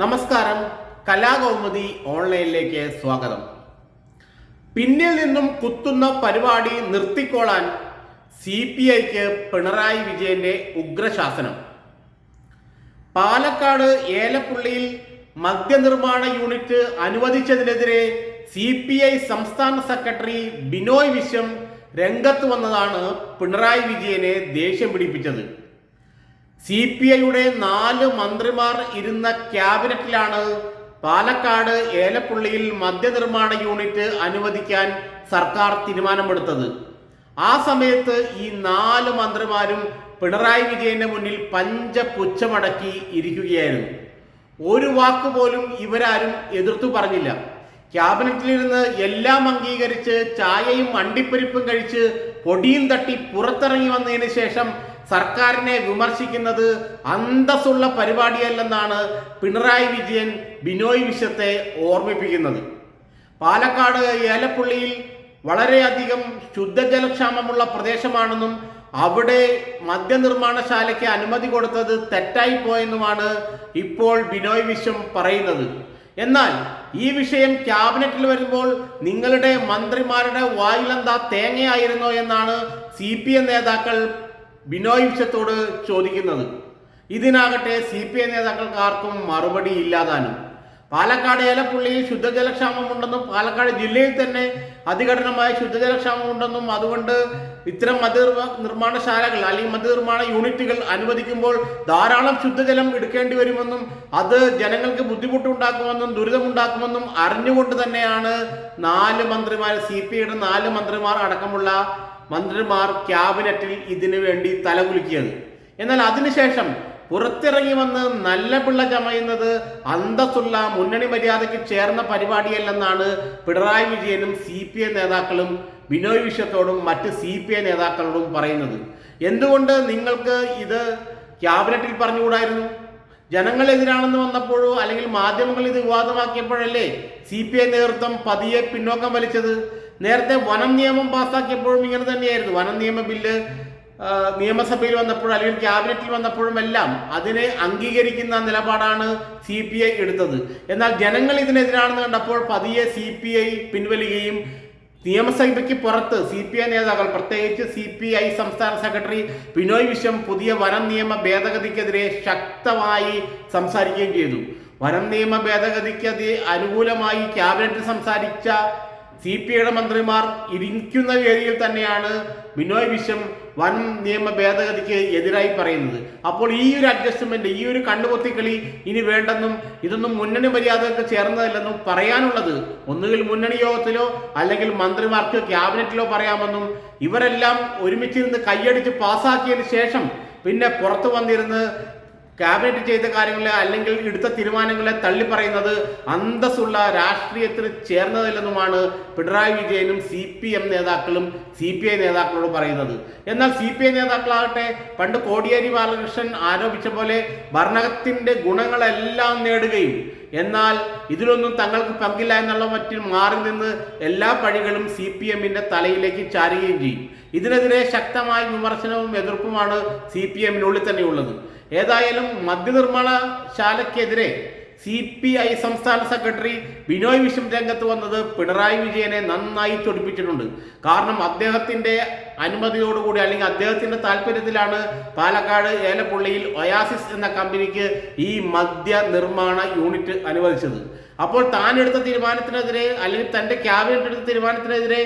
നമസ്കാരം. കലാകൗമുദി ഓൺലൈനിലേക്ക് സ്വാഗതം. പിന്നിൽ നിന്നും കുത്തുന്ന പരിപാടി നിർത്തിക്കോളാൻ സി പി ഐക്ക് പിണറായി വിജയന്റെ ഉഗ്രശാസനം. പാലക്കാട് ഏലപ്പുള്ളിയിൽ മദ്യനിർമ്മാണ യൂണിറ്റ് അനുവദിച്ചതിനെതിരെ സി പി ഐ സംസ്ഥാന സെക്രട്ടറി ബിനോയ് വിശ്വം രംഗത്ത് വന്നതാണ് പിണറായി വിജയനെ ദേഷ്യം പിടിപ്പിച്ചത്. സി പി ഐയുടെ നാല് മന്ത്രിമാർ ഇരുന്ന ക്യാബിനറ്റിലാണ് പാലക്കാട് ഏലപ്പുള്ളിയിൽ മദ്യനിർമ്മാണ യൂണിറ്റ് അനുവദിക്കാൻ സർക്കാർ തീരുമാനമെടുത്തത്. ആ സമയത്ത് ഈ നാല് മന്ത്രിമാരും പിണറായി വിജയന്റെ മുന്നിൽ പഞ്ചപുച്ഛമടക്കി ഇരിക്കുകയായിരുന്നു. ഒരു വാക്ക് പോലും ഇവരാരും എതിർത്തു പറഞ്ഞില്ല. ക്യാബിനറ്റിലിരുന്ന് എല്ലാം അംഗീകരിച്ച് ചായയും അണ്ടിപ്പരിപ്പും കഴിച്ച് പൊടിയും തട്ടി പുറത്തിറങ്ങി വന്നതിന് ശേഷം സർക്കാരിനെ വിമർശിക്കുന്നത് അന്തസ്സുള്ള പരിപാടിയല്ലെന്നാണ് പിണറായി വിജയൻ ബിനോയ് വിശ്വത്തെ ഓർമ്മിപ്പിക്കുന്നത്. പാലക്കാട് ഏലപ്പുള്ളിയിൽ വളരെയധികം ശുദ്ധജലക്ഷാമമുള്ള പ്രദേശമാണെന്നും അവിടെ മദ്യനിർമ്മാണശാലയ്ക്ക് അനുമതി കൊടുത്തത് തെറ്റായി പോയെന്നുമാണ് ഇപ്പോൾ ബിനോയ് വിശ്വം പറയുന്നത്. എന്നാൽ ഈ വിഷയം ക്യാബിനറ്റിൽ വരുമ്പോൾ നിങ്ങളുടെ മന്ത്രിമാരുടെ വായിലെന്താ തേങ്ങയായിരുന്നോ എന്നാണ് സി പി എം നേതാക്കൾ ബിനോയ് വിശ്വത്തോട് ചോദിക്കുന്നത് ഇതിനാകട്ടെ സി പി ഐ നേതാക്കൾക്ക് ആർക്കും മറുപടി ഇല്ലാതാനും. പാലക്കാട് ഏലപ്പുള്ളിയിൽ ശുദ്ധജലക്ഷാമമുണ്ടെന്നും പാലക്കാട് ജില്ലയിൽ തന്നെ അതികഠിനമായ ശുദ്ധജലക്ഷാമമുണ്ടെന്നും അതുകൊണ്ട് ഇത്തരം മദ്യ നിർമ്മാണശാലകൾ അല്ലെങ്കിൽ മദ്യ നിർമ്മാണ യൂണിറ്റുകൾ അനുവദിക്കുമ്പോൾ ധാരാളം ശുദ്ധജലം എടുക്കേണ്ടി വരുമെന്നും അത് ജനങ്ങൾക്ക് ബുദ്ധിമുട്ടുണ്ടാക്കുമെന്നും ദുരിതമുണ്ടാക്കുമെന്നും അറിഞ്ഞുകൊണ്ട് തന്നെയാണ് നാല് മന്ത്രിമാർ സി പി ഐയുടെ നാല് മന്ത്രിമാർ അടക്കമുള്ള മന്ത്രിമാർ ക്യാബിനറ്റിൽ ഇതിനു വേണ്ടി തലകുലുക്കിയത് എന്നാൽ അതിനുശേഷം പുറത്തിറങ്ങി വന്ന് നല്ല പിള്ള ചമയുന്നത് അന്തസ്സുള്ള മുന്നണി മര്യാദയ്ക്ക് ചേർന്ന പരിപാടിയല്ലെന്നാണ് പിണറായി വിജയനും സി പി ഐ നേതാക്കളും ബിനോയ് വിശ്വത്തോടും മറ്റ് സി പി ഐ നേതാക്കളോടും പറയുന്നത്. എന്തുകൊണ്ട് നിങ്ങൾക്ക് ഇത് ക്യാബിനറ്റിൽ പറഞ്ഞുകൂടായിരുന്നു? ജനങ്ങളെതിരാണെന്ന് വന്നപ്പോഴോ അല്ലെങ്കിൽ മാധ്യമങ്ങൾ ഇത് വിവാദമാക്കിയപ്പോഴല്ലേ സി പി ഐ നേതൃത്വം പതിയെ പിന്നോക്കം വലിച്ചത്? നേരത്തെ വനം നിയമം പാസ്സാക്കിയപ്പോഴും ഇങ്ങനെ തന്നെയായിരുന്നു. വനം നിയമ ബില്ല് നിയമസഭയിൽ വന്നപ്പോഴും അല്ലെങ്കിൽ ക്യാബിനറ്റിൽ വന്നപ്പോഴും എല്ലാം അതിനെ അംഗീകരിക്കുന്ന നിലപാടാണ് സി പി ഐ എടുത്തത്. എന്നാൽ ജനങ്ങൾ ഇതിനെതിരാണെന്ന് കണ്ടപ്പോൾ പതിയെ സി പി ഐ പിൻവലിക്കുകയും നിയമസഭയ്ക്ക് പുറത്ത് സി പി ഐ നേതാക്കൾ പ്രത്യേകിച്ച് സി പി ഐ സംസ്ഥാന സെക്രട്ടറി ബിനോയ് വിശ്വം പുതിയ വനം നിയമ ഭേദഗതിക്കെതിരെ ശക്തമായി സംസാരിക്കുകയും ചെയ്തു. വനം നിയമ ഭേദഗതിക്കെതിരെ അനുകൂലമായി ക്യാബിനറ്റിൽ സംസാരിച്ച സി പി ഐയുടെ മന്ത്രിമാർ ഇരിക്കുന്ന വേദിയിൽ തന്നെയാണ് ബിനോയ് വിശ്വം വൻ നിയമ ഭേദഗതിക്ക് എതിരായി പറയുന്നത്. അപ്പോൾ ഈ ഒരു അഡ്ജസ്റ്റ്മെന്റ് ഈ ഒരു കണ്ണുപൊത്തിക്കളി ഇനി വേണ്ടെന്നും ഇതൊന്നും മുന്നണി മര്യാദകൾക്ക് ചേർന്നതല്ലെന്നും പറയാനുള്ളത് ഒന്നുകിൽ മുന്നണി യോഗത്തിലോ അല്ലെങ്കിൽ മന്ത്രിമാർക്ക് ക്യാബിനറ്റിലോ പറയാമെന്നും ഇവരെല്ലാം ഒരുമിച്ചിരുന്ന് കൈയടിച്ച് പാസ്സാക്കിയതിന് ശേഷം പിന്നെ പുറത്തു വന്നിരുന്ന് ക്യാബിനറ്റ് ചെയ്ത കാര്യങ്ങളെ അല്ലെങ്കിൽ എടുത്ത തീരുമാനങ്ങളെ തള്ളിപ്പറയുന്നത് അന്തസ്സുള്ള രാഷ്ട്രീയത്തിന് ചേർന്നതല്ലെന്നുമാണ് പിണറായി വിജയനും സി പി എം നേതാക്കളും സി പി ഐ നേതാക്കളോട് പറയുന്നത്. എന്നാൽ സി പി ഐ നേതാക്കളാകട്ടെ പണ്ട് കോടിയേരി ബാലകൃഷ്ണൻ ആരോപിച്ച പോലെ ഭരണത്തിന്റെ ഗുണങ്ങളെല്ലാം നേടുകയും എന്നാൽ ഇതിലൊന്നും തങ്ങൾക്ക് പങ്കില്ല എന്നുള്ള മറ്റിൽ മാറി നിന്ന് എല്ലാ പഴികളും സി പി എമ്മിന്റെ തലയിലേക്ക് ചാരുകയും ചെയ്യും. ഇതിനെതിരെ ശക്തമായ വിമർശനവും എതിർപ്പുമാണ് സി പി എമ്മിനുള്ളിൽ തന്നെയുള്ളത്. ഏതായാലും മദ്യനിർമ്മാണശാലയ്ക്കെതിരെ സി പി ഐ സംസ്ഥാന സെക്രട്ടറി ബിനോയ് വിശ്വം രംഗത്ത് വന്നത് പിണറായി വിജയനെ നന്നായി ചൊടിപ്പിച്ചിട്ടുണ്ട്. കാരണം അദ്ദേഹത്തിന്റെ അനുമതിയോടുകൂടി അല്ലെങ്കിൽ അദ്ദേഹത്തിന്റെ താല്പര്യത്തിലാണ് പാലക്കാട് ഏലപ്പുള്ളിയിൽ ഒയാസിസ് എന്ന കമ്പനിക്ക് ഈ മദ്യ നിർമ്മാണ യൂണിറ്റ് അനുവദിച്ചത്. അപ്പോൾ താൻ എടുത്ത തീരുമാനത്തിനെതിരെ അല്ലെങ്കിൽ തന്റെ ക്യാബിനറ്റ് എടുത്ത തീരുമാനത്തിനെതിരെ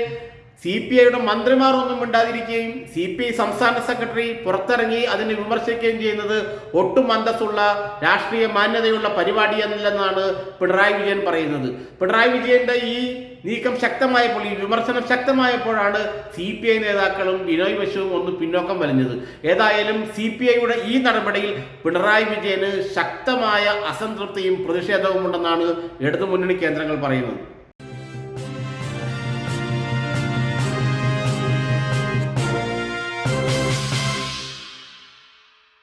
സി പി ഐയുടെ മന്ത്രിമാർ ഒന്നും മിണ്ടാതിരിക്കുകയും സി പി ഐ സംസ്ഥാന സെക്രട്ടറി പുറത്തിറങ്ങി അതിനെ വിമർശിക്കുകയും ചെയ്യുന്നത് ഒട്ടും അന്തസ്സുള്ള രാഷ്ട്രീയ മാന്യതയുള്ള പരിപാടിയല്ലെന്നാണ് പിണറായി വിജയൻ പറയുന്നത്. പിണറായി വിജയന്റെ ഈ നീക്കം ശക്തമായപ്പോൾ ഈ വിമർശനം ശക്തമായപ്പോഴാണ് സി പി ഐ നേതാക്കളും ബിനോയ് വിശ്വവും ഒന്ന് പിന്നോക്കം വലിഞ്ഞത്. ഏതായാലും സി പി ഐയുടെ ഈ നടപടിയിൽ പിണറായി വിജയന് ശക്തമായ അസംതൃപ്തിയും പ്രതിഷേധവും ഉണ്ടെന്നാണ് ഇടതുമുന്നണി കേന്ദ്രങ്ങൾ പറയുന്നത്.